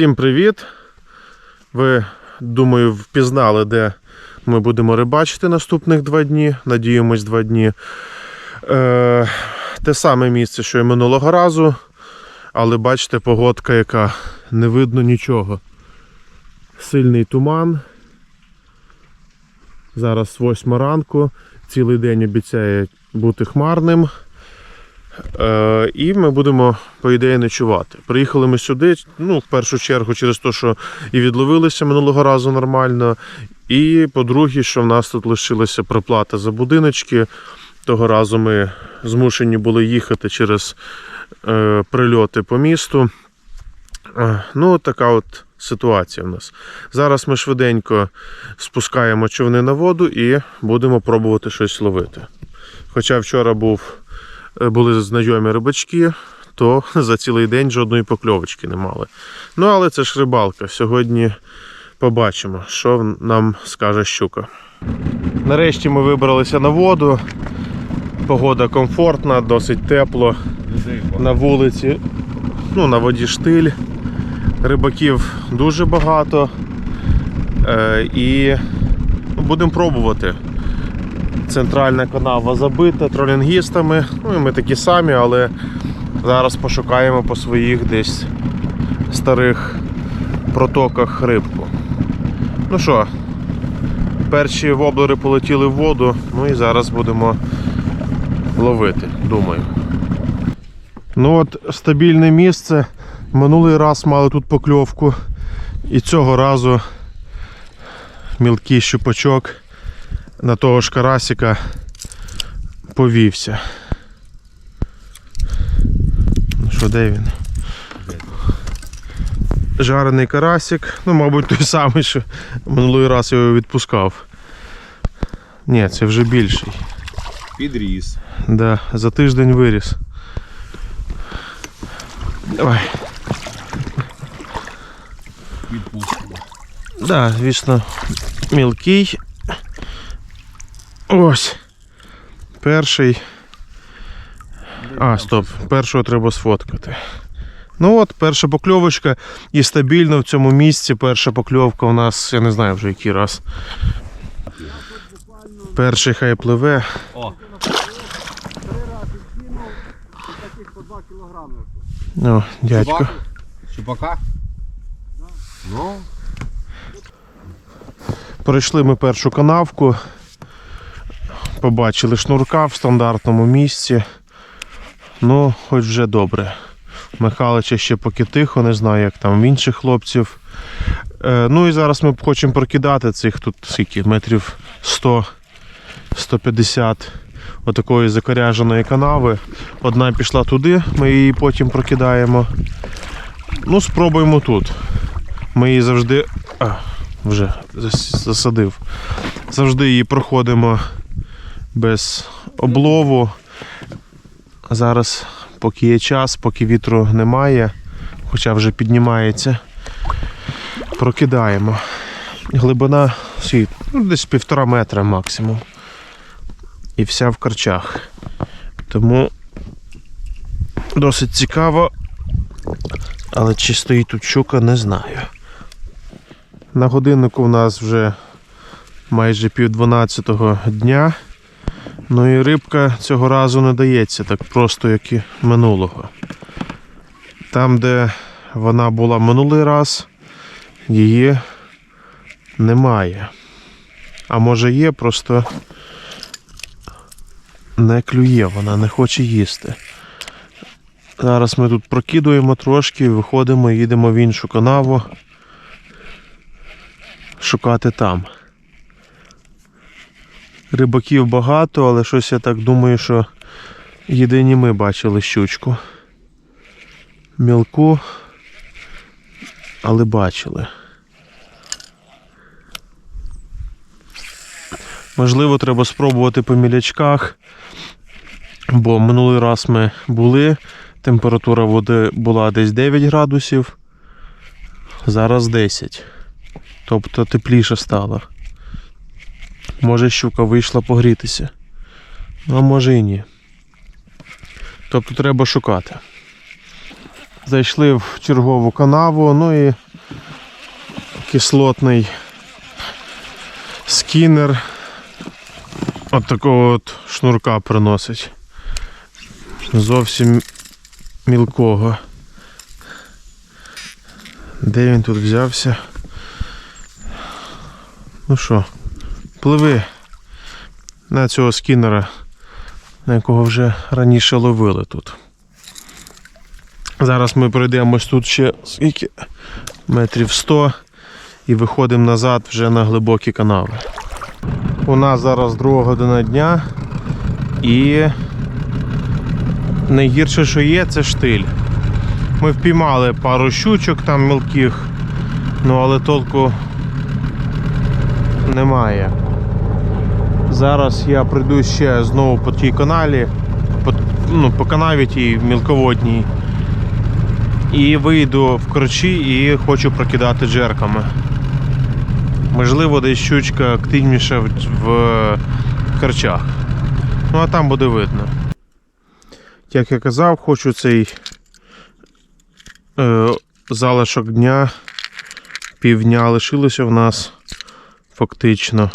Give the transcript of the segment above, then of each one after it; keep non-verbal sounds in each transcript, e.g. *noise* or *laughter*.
Всім привіт! Ви, думаю, впізнали, де ми будемо рибачити наступних два дні. Надіємось, два дні. Е, те саме місце, що і минулого разу. Але бачите, погодка, яка не видно нічого. Сильний туман. Зараз восьма ранку. Цілий день обіцяє бути хмарним. Е, і ми будемо, по ідеї, ночувати. Приїхали ми сюди, ну, в першу чергу, через те, що і відловилися минулого разу нормально. І по-друге, що в нас тут лишилася проплата за будиночки. Того разу ми змушені були їхати через е, прильоти по місту. Е, ну, така от ситуація в нас. Зараз ми швиденько спускаємо човни на воду і будемо пробувати щось ловити. Хоча вчора був були знайомі рибачки, то *laughs* за цілий день жодної покльовочки не мали. Ну, але це ж рибалка. Сьогодні побачимо, що нам скаже щука. Нарешті ми вибралися на воду. Погода комфортна, досить тепло. На вулиці, ну, на воді штиль. Рибаків дуже багато. Е, і будемо пробувати. Центральна канава забита тролінгістами. Ну і ми такі самі, але зараз пошукаємо по своїх десь старих протоках рибку. Ну що, перші воблери полетіли в воду, ну і зараз будемо ловити, думаю. Ну от стабільне місце. Минулий раз мали тут покльовку. І цього разу мілкий щупачок на того ж карасика повівся. Ну що, де він? Жарений карасик, ну, мабуть, той самий, що минулий раз я його відпускав. Ні, це вже більший. Підріс. Да, за тиждень виріс. Давай. Відпустимо. Да, звісно, мілкий. Ось. Перший. А, стоп. Першого треба сфоткати. Ну от, перша покльовочка і стабільно в цьому місці перша покльовка у нас, я не знаю вже який раз. Перший хай пливе. О, О, дядько. чупак? Чупака? Ну, Пройшли ми першу канавку, побачили шнурка в стандартному місці. Ну, хоч вже добре. Михайлича ще поки тихо, не знаю, як там в інших хлопців. Е, ну і зараз ми хочемо прокидати цих тут скільки, метрів 100-150 отакої закоряженої канави. Одна пішла туди, ми її потім прокидаємо. Ну, спробуємо тут. Ми її завжди. А, вже засадив. Завжди її проходимо без облову. Зараз, поки є час, поки вітру немає, хоча вже піднімається, прокидаємо. Глибина скільки? ну, десь півтора метра максимум. І вся в корчах. Тому досить цікаво. Але чи стоїть тут щука, не знаю. На годиннику в нас вже майже пів дванадцятого дня. Ну і рибка цього разу не дається так просто, як і минулого. Там, де вона була минулий раз, її немає. А може є, просто не клює, вона не хоче їсти. Зараз ми тут прокидуємо трошки, виходимо, їдемо в іншу канаву шукати там. Рибаків багато, але щось я так думаю, що єдині ми бачили щучку. Мілку, але бачили. Можливо, треба спробувати по мілячках, бо минулий раз ми були, температура води була десь 9 градусів, зараз 10. Тобто тепліше стало. Може щука вийшла погрітися. Ну, а може і ні. Тобто треба шукати. Зайшли в чергову канаву, ну і кислотний скінер от такого от шнурка приносить. Зовсім мілкого. Де він тут взявся? Ну що, пливи на цього скінера, на якого вже раніше ловили тут. Зараз ми пройдемось тут ще скільки? Метрів 100 і виходимо назад вже на глибокі канави. У нас зараз друга година дня і найгірше, що є, це штиль. Ми впіймали пару щучок там мілких, ну але толку немає. Зараз я прийду ще знову по тій каналі, по, ну, по канаві тій мілководній. І вийду в корчі і хочу прокидати джерками. Можливо, десь щучка активніша в, в корчах. Ну а там буде видно. Як я казав, хочу цей е, залишок дня, півдня лишилося в нас фактично,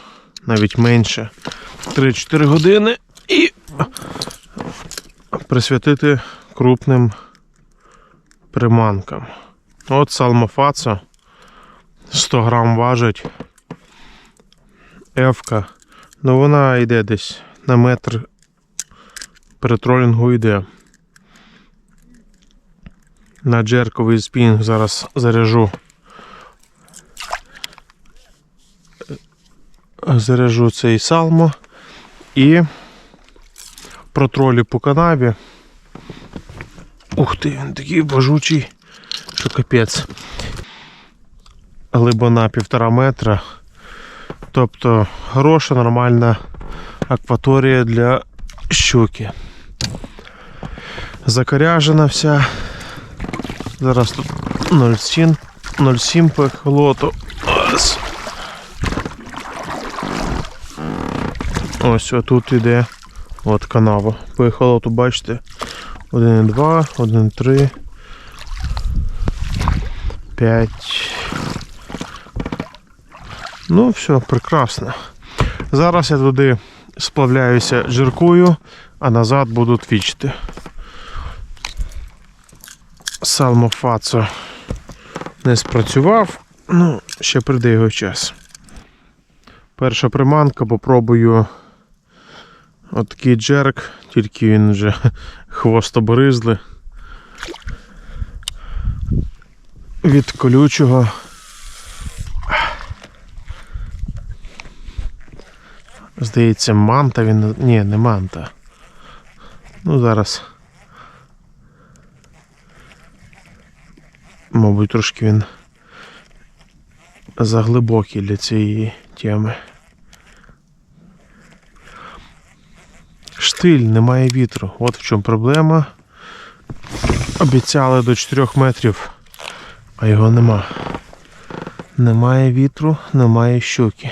навіть менше. 3-4 години і присвятити крупним приманкам. От салмофацо 100 грам важить. Ефка. Ну вона йде десь на метр при тролінгу йде. На джерковий спінг зараз заряжу. Заряжу цей салмо і протролю по канаві. Ух ти, він такий бажучий, що капець. Глибина півтора метра. Тобто хороша, нормальна акваторія для щуки. Закоряжена вся. Зараз тут 0,7 0,7 по ехолоту. Ось. Ось отут іде от канава. По ехолоту, бачите, 1,2, 1,3, 5. Ну, все, прекрасно. Зараз я туди сплавляюся жиркую, а назад буду твічити. Салмофацо не спрацював, ну, ще прийде його час. Перша приманка, попробую отакий джерк, тільки він вже *laughs* хвостобризли. Від колючого. Здається, манта він. Ні, не манта. Ну, зараз. Мабуть, трошки він заглибокий для цієї теми. Штиль, немає вітру. От в чому проблема. Обіцяли до 4 метрів, а його нема. Немає вітру, немає щуки.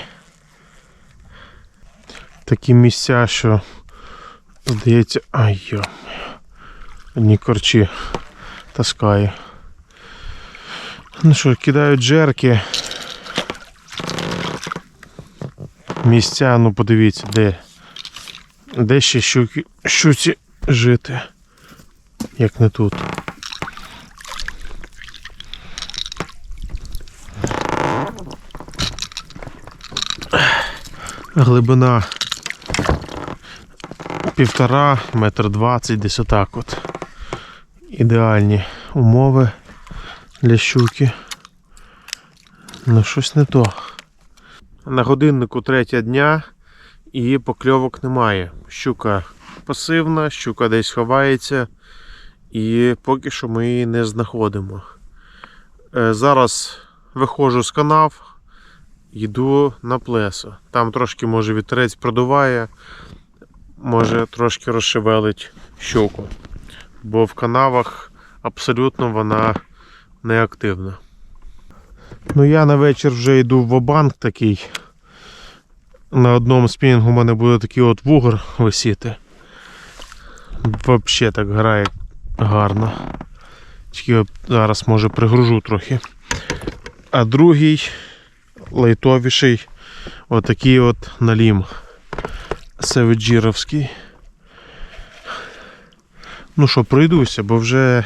Такі місця, що здається. Ай йо. Одні корчі таскаю. Ну що, кидають джерки. Місця, ну подивіться, де. Де ще щуки, щуці жити, як не тут. Глибина півтора, метр двадцять, десь отак от. Ідеальні умови для щуки. Ну щось не то. На годиннику третя дня і покльовок немає. Щука пасивна, щука десь ховається, і поки що ми її не знаходимо. Е, Зараз виходжу з канав, йду на плесо. Там трошки може вітерець продуває, може трошки розшевелить щуку. Бо в канавах абсолютно вона неактивна. Ну я на вечір вже йду в банк такий. На одному спінінгу у мене буде такий от вугор висіти. Взагалі так грає гарно. Тільки зараз може пригружу трохи. А другий лайтовіший отакий от налім. Севеджіровський. Ну що, пройдуся, бо вже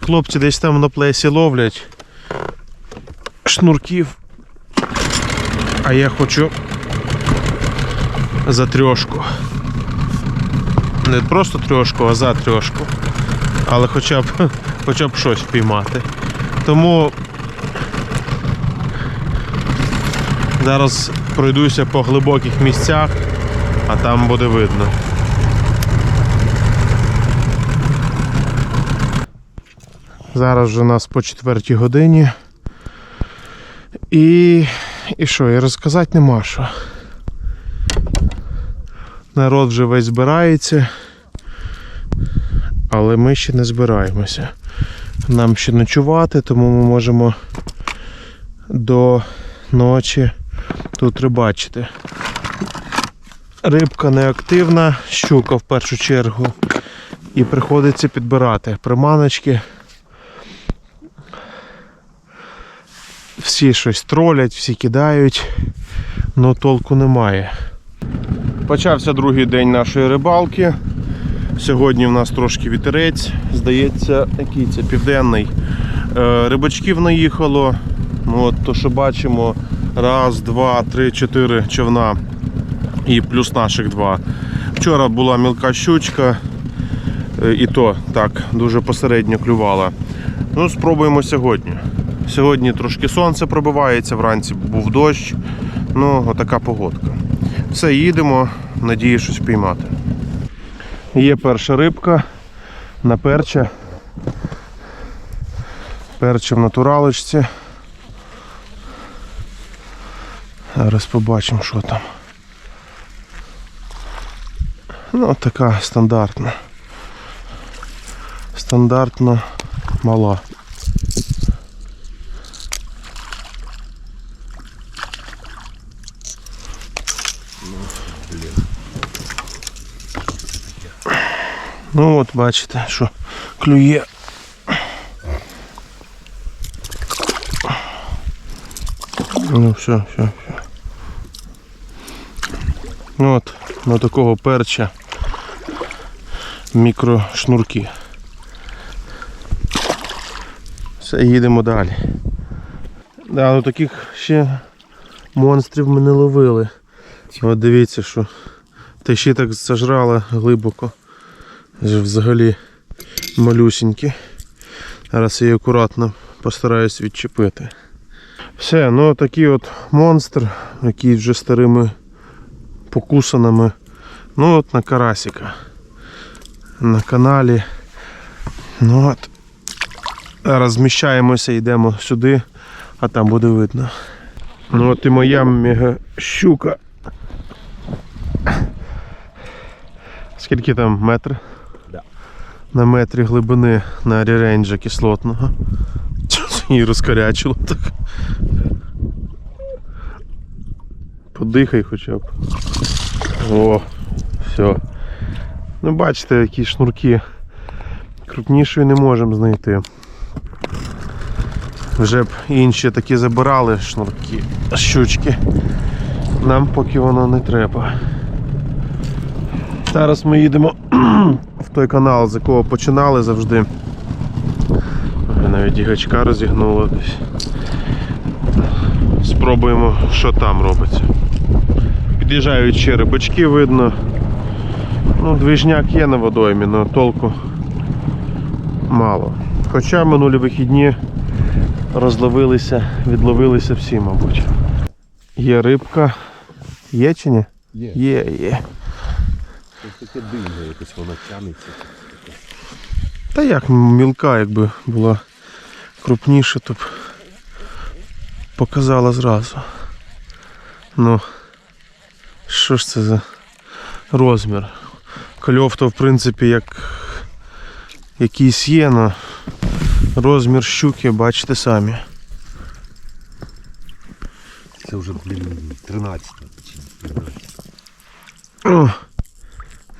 хлопці десь там на плесі ловлять шнурків. А я хочу за трьошку. Не просто трьошку, а за трьошку. Але хоча б, *laughs* хоча б щось впіймати. Тому зараз пройдуся по глибоких місцях, а там буде видно. Зараз вже у нас по четвертій годині. І. І що, і розказати нема що. Народ вже весь збирається, але ми ще не збираємося. Нам ще ночувати, тому ми можемо до ночі тут рибачити. Рибка неактивна, щука в першу чергу. І приходиться підбирати приманочки. Всі щось тролять, всі кидають, але толку немає. Почався другий день нашої рибалки. Сьогодні в нас трошки вітерець, здається, який це південний. Е, Рибачків наїхало. Ну, от то, що бачимо, раз, два, три, чотири човна і плюс наших два. Вчора була мілка щучка, е, і то так, дуже посередньо клювала. Ну, спробуємо сьогодні. Сьогодні трошки сонце пробивається, вранці був дощ. Ну, отака погодка. Все, їдемо, надію щось піймати. Є перша рибка на перче. Перче в натуралочці. Зараз побачимо, що там. Ну, така стандартна. Стандартно мала. Ну от бачите, що клює. Ну все, все, все. Ну от, на такого перча мікрошнурки. Все, їдемо далі. Да, ну таких ще монстрів ми не ловили. От дивіться, що та ще так зажрала глибоко. Взагалі малюсінькі. Зараз я її акуратно постараюсь відчепити. Все, ну такий от монстр, який вже старими покусаними. Ну от на карасика. На каналі. Ну от. Зараз зміщаємося, йдемо сюди, а там буде видно. Ну от і моя мега щука. Скільки там метр? На метрі глибини на реренджа кислотного. *laughs* Її розкарячило так. Подихай хоча б. О, все. Ну бачите, які шнурки. Крупнішої не можемо знайти. Вже б інші такі забирали шнурки, щучки. Нам поки воно не треба. Зараз ми їдемо *clears throat* в той канал, з якого починали завжди. Навіть і гачка розігнуло десь. Спробуємо, що там робиться. Під'їжджають ще рибачки видно. Ну, двіжняк є на водоймі, але толку мало. Хоча минулі вихідні розловилися, відловилися всі, мабуть. Є рибка. Є чи ні? Є. Є, є. Таке дивне, якось воно тянеться. Та як мілка, якби була крупніша, то б показала зразу. Ну, що ж це за розмір? Кольов то в принципі як якийсь є, но розмір щуки бачите самі. Це вже, блін, 13 чи не знаю. О,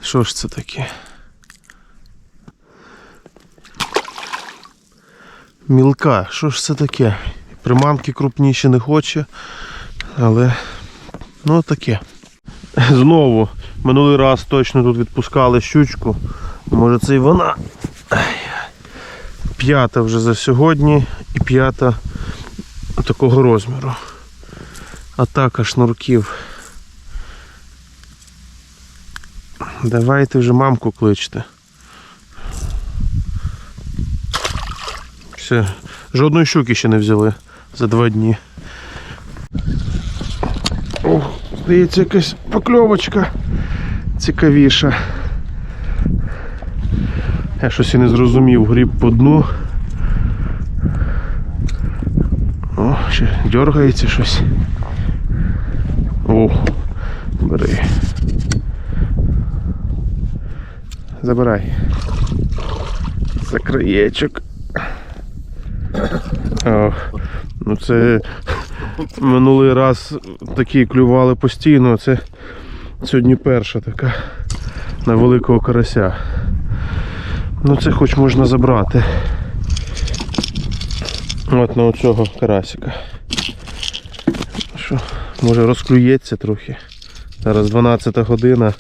що ж це таке? Мілка, що ж це таке? Приманки крупніші не хоче, але ну таке. Знову, минулий раз точно тут відпускали щучку. Може це і вона. П'ята вже за сьогодні і п'ята такого розміру. Атака шнурків. Давайте вже мамку кличте. Все, жодної щуки ще не взяли за два дні. Ох, здається, якась покльовочка цікавіша. Я щось і не зрозумів, гріб по дну. О, ще дергається щось. О, бери. Забирай. За краєчок. О, ну це минулий раз такі клювали постійно, це сьогодні перша така на великого карася. Ну це хоч можна забрати. От на оцього карасика. Що, може розклюється трохи. Зараз 12 година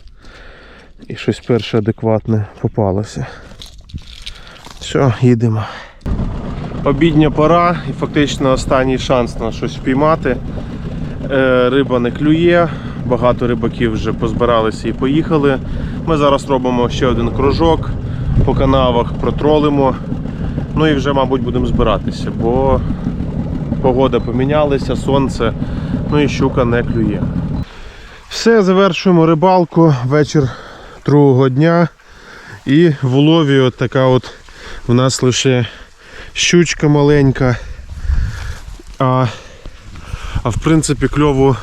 і щось перше адекватне попалося. Все, їдемо. Обідня пора і фактично останній шанс на щось впіймати. Е, Риба не клює, багато рибаків вже позбиралися і поїхали. Ми зараз робимо ще один кружок по канавах, протролимо. Ну і вже, мабуть, будемо збиратися, бо погода помінялася, сонце, ну і щука не клює. Все, завершуємо рибалку. Вечір другого дня. І в улові от така от у нас лише щучка маленька. А, а в принципі кльову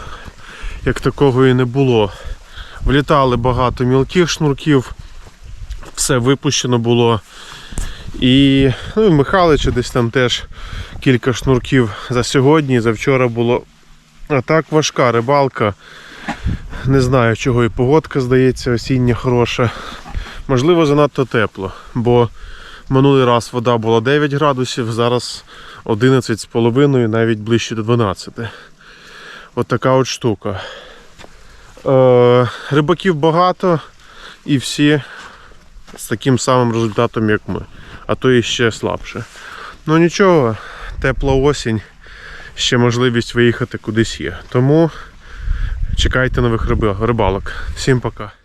як такого і не було. Влітали багато мілких шнурків, все випущено було. І ну, в десь там теж кілька шнурків за сьогодні, за вчора було. А так важка рибалка. Не знаю, чого і погодка здається, осіння хороша. Можливо, занадто тепло, бо минулий раз вода була 9 градусів, зараз 11,5, навіть ближче до 12. От така от штука. Е, рибаків багато і всі з таким самим результатом, як ми, а то і ще слабше. Ну нічого, тепла осінь, ще можливість виїхати кудись є. Тому чекайте нових рибалок. Всім пока.